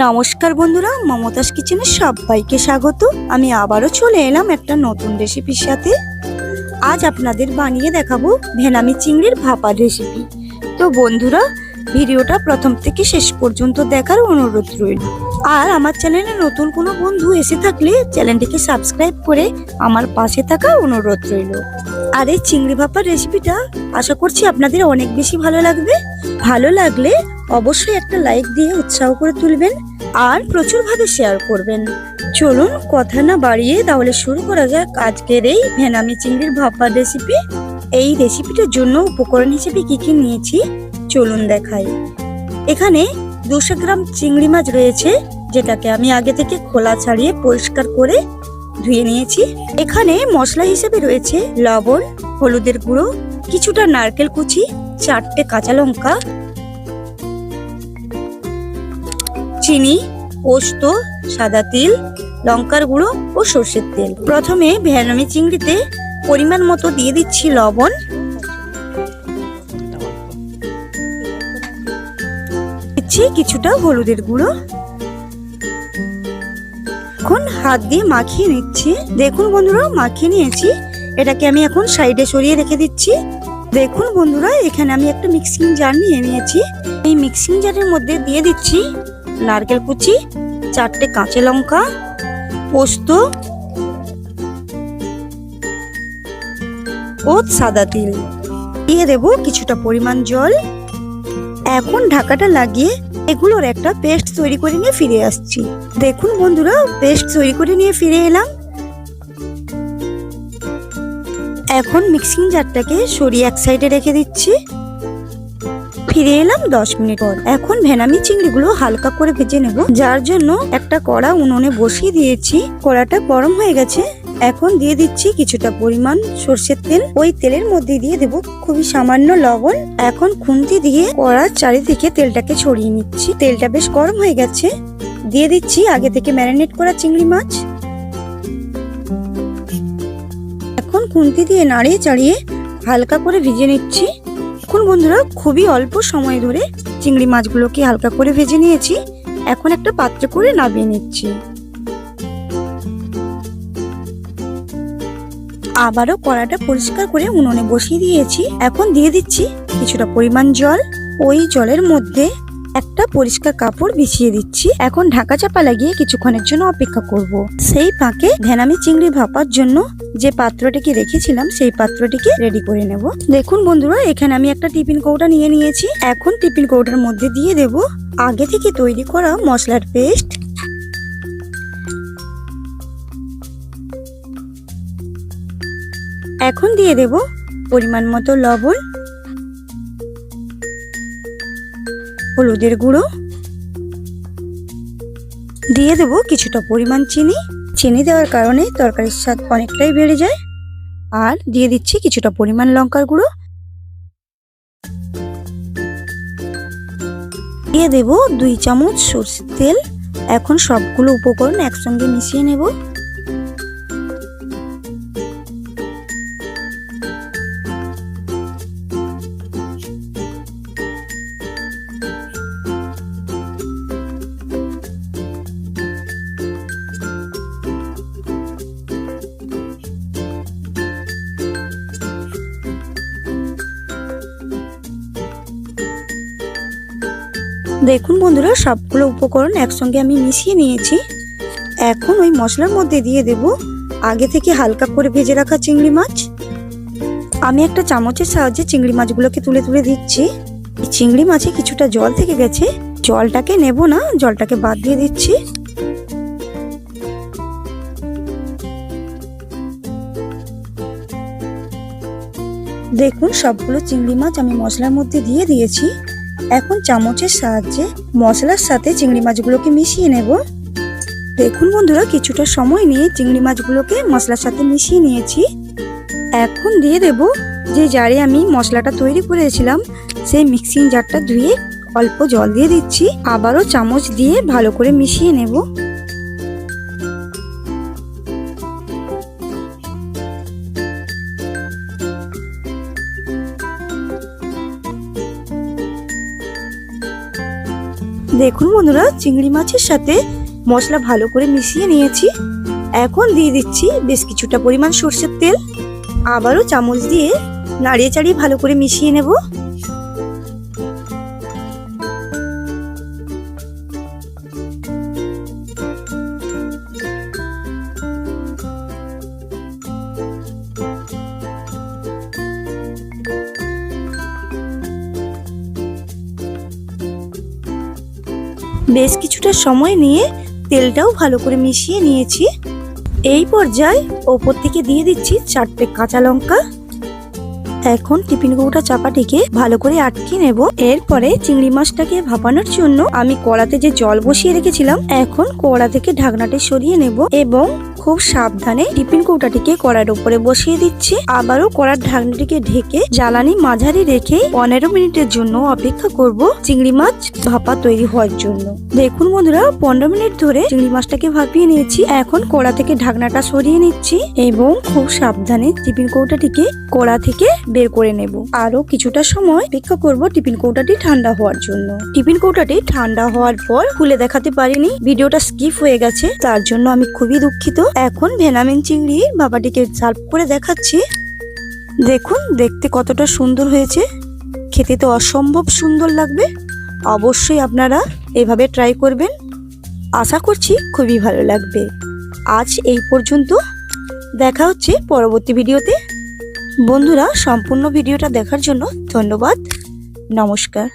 নমস্কার বন্ধুরা, মমতাজ কিচেনে সবাইকে স্বাগত। আমি আবারও চলে এলাম একটা নতুন রেসিপির সাথে। আজ আপনাদের বানিয়ে দেখাবো ভেনামি চিংড়ির ভাপার রেসিপি তো বন্ধুরা, ভিডিওটা প্রথম থেকে শেষ পর্যন্ত দেখার অনুরোধ রইল। আর আমার চ্যানেলে নতুন কোনো বন্ধু এসে থাকলে চ্যানেলটিকে সাবস্ক্রাইব করে আমার পাশে থাকা অনুরোধ রইল। আর এই চিংড়ি ভাপার রেসিপিটা আশা করছি আপনাদের অনেক বেশি ভালো লাগবে। ভালো লাগলে অবশ্যই একটা লাইক দিয়ে উৎসাহ করে তুলবেন আর প্রচুরভাবে শেয়ার করবেন। চলুন কথা না বাড়িয়ে তাহলে শুরু করা যাক আজকের এই ভেনামি চিংড়ির ভাপার রেসিপি এই রেসিপিটার জন্য উপকরণ হিসেবে কি কি নিয়েছি চলুন দেখাই। এখানে দুশো গ্রাম চিংড়ি মাছ রয়েছে, যেটাকে আমি আগে থেকে খোলা ছাড়িয়ে পরিষ্কার করে ধুয়ে নিয়েছি। এখানে মশলা হিসেবে রয়েছে লবণ, হলুদের গুঁড়ো, কিছুটা নারকেল কুচি, চারটে কাঁচা লঙ্কা, চিনি, পোস্ত, সাদা তিল, লঙ্কার গুঁড়ো ও সর্ষের তেল। প্রথমে ভেনামি চিংড়িতে পরিমাণ মতো দিয়ে দিচ্ছি লবণ। দিচ্ছি কিছুটা হলুদের গুঁড়ো। এখন হাত দিয়ে মাখিয়ে নিচ্ছি। দেখুন বন্ধুরা, মাখিয়ে নিয়েছি। এটাকে আমি এখন সাইডে সরিয়ে রেখে দিচ্ছি। দেখুন বন্ধুরা, এখানে আমি একটা মিক্সিং জার নিয়ে নিয়েছি। এই মিক্সিং জারের মধ্যে দিয়ে দিচ্ছি নারকেল কুচি, চারটে কাঁচা লঙ্কা, পোস্ত ও সাদা তিল। দিয়ে দেব কিছুটা পরিমাণ জল। এখন ঢাকাটা লাগিয়ে এগুলোর একটা পেস্ট তৈরি করে নিয়ে ফিরে আসছি। দেখুন বন্ধুরা পেস্ট তৈরি করে নিয়ে ফিরে এলাম। এখন মিক্সিং জারটাকে সরিয়ে এক সাইডে রেখে দিচ্ছি। ফিরে এলাম দশ মিনিট পর। এখন ভেনামি চিংড়িগুলো হালকা করে ভেজে নেব। যার জন্য একটা কড়া উনুনে বসিয়ে দিয়েছি। কড়াটা গরম হয়ে গেছে। এখন দিয়ে দিচ্ছি কিছুটা পরিমাণ সর্ষের তেল। ওই তেলের মধ্যে দিয়ে দেব খুবই সামান্য লবণ। এখন খুন্তি দিয়ে কড়ার চারিদিকে তেলটাকে ছড়িয়ে নিচ্ছি। তেলটা বেশ গরম হয়ে গেছে। দিয়ে দিচ্ছি আগে থেকে ম্যারিনেট করা চিংড়ি মাছ। এখন খুন্তি দিয়ে নাড়িয়ে চাড়িয়ে হালকা করে ভিজে নিচ্ছি। এখন বন্ধুরা খুবই অল্প সময় ধরে চিংড়ি মাছগুলোকে হালকা করে ভেজে নিয়েছি। এখন একটা পাত্রে করে নামিয়ে নিচ্ছি। আবারও কড়াটা পরিষ্কার করে উনুনে বসিয়ে দিয়েছি। এখন দিয়ে দিচ্ছি কিছুটা পরিমাণ জল। ওই জলের মধ্যে একটা পরিষ্কার কাপড় বিছিয়ে দিচ্ছি। এখন ঢাকা চাপা লাগিয়ে কিছুক্ষণের জন্য অপেক্ষা করব। সেই ফাঁকে ভেনামি চিংড়ি ভাপার জন্য যে পাত্রটিকে রেখেছিলাম, সেই পাত্রটিকে রেডি করে নেব। দেখুন বন্ধুরা, এখানে আমি একটা টিফিন কৌটা নিয়ে নিয়েছি। এখন টিফিন কৌটার মধ্যে দিয়ে দেব আগে থেকে তৈরি করা মশলার পেস্ট এখন দিয়ে দেব পরিমাণ মতো লবণ, হলুদের গুঁড়ো, দিয়ে দেব কিছুটা পরিমাণ চিনি। চিনি দেওয়ার কারণে তরকারির স্বাদ অনেকটাই বেড়ে যায়। আর দিয়ে দিচ্ছি কিছুটা পরিমাণ লঙ্কার গুঁড়ো। দিয়ে দেব দুই চামচ সর্ষের তেল। এখন সবগুলো উপকরণ একসঙ্গে মিশিয়ে নেব। দেখুন বন্ধুরা, সবগুলো উপকরণ একসঙ্গে আমি মিশিয়ে নিয়েছি। এখন ওই মশলার মধ্যে দিয়ে দেব আগে থেকে হালকা করে ভেজে রাখা চিংড়ি মাছ। আমি একটা চামচের সাহায্যে চিংড়ি মাছগুলোকে তুলে তুলে দিচ্ছি। চিংড়ি মাছে কিছুটা জল থেকে গেছে। জলটাকে নেব না, জলটাকে বাদ দিয়ে দিচ্ছি। দেখুন, সবগুলো চিংড়ি মাছ আমি মশলার মধ্যে দিয়ে দিয়েছি। এখন চামচের সাহায্যে মশলার সাথে চিংড়ি মাছগুলোকে মিশিয়ে নেব। দেখুন বন্ধুরা, কিছুটা সময় নিয়ে চিংড়ি মাছগুলোকে মশলার সাথে মিশিয়ে নিয়েছি। এখন দিয়ে দেব যে জারে আমি মশলাটা তৈরি করেছিলাম, সেই মিক্সিং জারটা ধুয়ে অল্প জল দিয়ে দিচ্ছি। আবারও চামচ দিয়ে ভালো করে মিশিয়ে নেব। দেখুন বন্ধুরা, চিংড়ি মাছের সাথে মশলা ভালো করে মিশিয়ে নিয়েছি। এখন দিয়ে দিচ্ছি বেশ কিছুটা পরিমাণ সর্ষের তেল। আবারও চামচ দিয়ে নাড়িয়ে চাড়িয়ে ভালো করে মিশিয়ে নেব। বেশ কিছুটা সময় নিয়ে তেলটাও ভালো করে মিশিয়ে নিয়েছি। এই পর্যায়ে ওপর থেকে দিয়ে দিচ্ছি চারটে কাঁচা লঙ্কা। এখন টিফিন কৌটা চাপাটিকে ভালো করে আটকে নেব। এরপরে চিংড়ি মাছটাকে ভাপানোর জন্য আমি কড়াতে যে জল বসিয়ে রেখেছিলাম, এখন কড়া থেকে ঢাকনাটি সরিয়ে নেব এবং খুব সাবধানে টিফিন কৌটাটিকে কড়ার উপরে বসিয়ে দিচ্ছি। আবারও কড়ার ঢাকনাটিকে ঢেকে জ্বালানি মাঝারি রেখে পনেরো মিনিটের জন্য অপেক্ষা করব চিংড়ি মাছ ভাপা তৈরি হওয়ার জন্য। দেখুন বন্ধুরা, পনেরো মিনিট ধরে চিংড়ি মাছটাকে ভাপিয়ে নিয়েছি। এখন কড়া থেকে ঢাকনাটা সরিয়ে নিচ্ছি এবং খুব সাবধানে টিফিন কৌটাটিকে কড়া থেকে বের করে নেব। আরও কিছুটা সময় অপেক্ষা করব টিফিন কৌটাটি ঠান্ডা হওয়ার জন্য। টিফিন কৌটাটি ঠান্ডা হওয়ার পর খুলে দেখাতে পারিনি, ভিডিওটা স্কিপ হয়ে গেছে, তার জন্য আমি খুবই দুঃখিত। এখন ভেনামিন চিংড়ি বাবাটিকে সার্ভ করে দেখাচ্ছি। দেখুন, দেখতে কতটা সুন্দর হয়েছে। খেতে তো অসম্ভব সুন্দর লাগবে। অবশ্যই আপনারা এভাবে ট্রাই করবেন। আশা করছি খুবই ভালো লাগবে। আজ এই পর্যন্ত। দেখা হচ্ছে পরবর্তী ভিডিওতে। বন্ধুরা, সম্পূর্ণ ভিডিওটা দেখার জন্য ধন্যবাদ। নমস্কার।